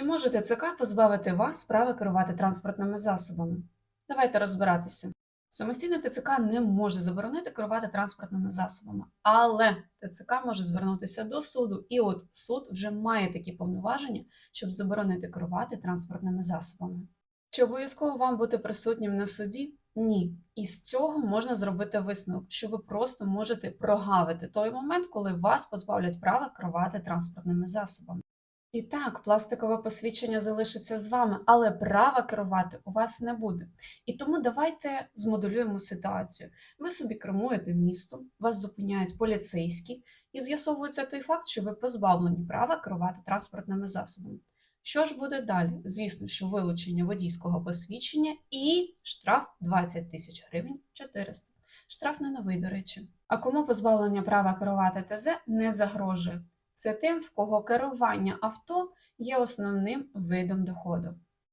Чи може ТЦК позбавити вас права керувати транспортними засобами? Давайте розбиратися. Самостійно ТЦК не може заборонити керувати транспортними засобами, але ТЦК може звернутися до суду, і от суд вже має такі повноваження, щоб заборонити керувати транспортними засобами. Чи обов'язково вам бути присутнім на суді? Ні. І з цього можна зробити висновок, що ви просто можете прогавити той момент, коли вас позбавлять права керувати транспортними засобами. І так, пластикове посвідчення залишиться з вами, але права керувати у вас не буде. І тому давайте змоделюємо ситуацію. Ви собі кермуєте містом, вас зупиняють поліцейські, і з'ясовується той факт, що ви позбавлені права керувати транспортними засобами. Що ж буде далі? Звісно, що вилучення водійського посвідчення і штраф 20 тисяч гривень 400. Штраф не новий, до речі. А кому позбавлення права керувати ТЗ не загрожує? Це тим, в кого керування авто є основним видом доходу.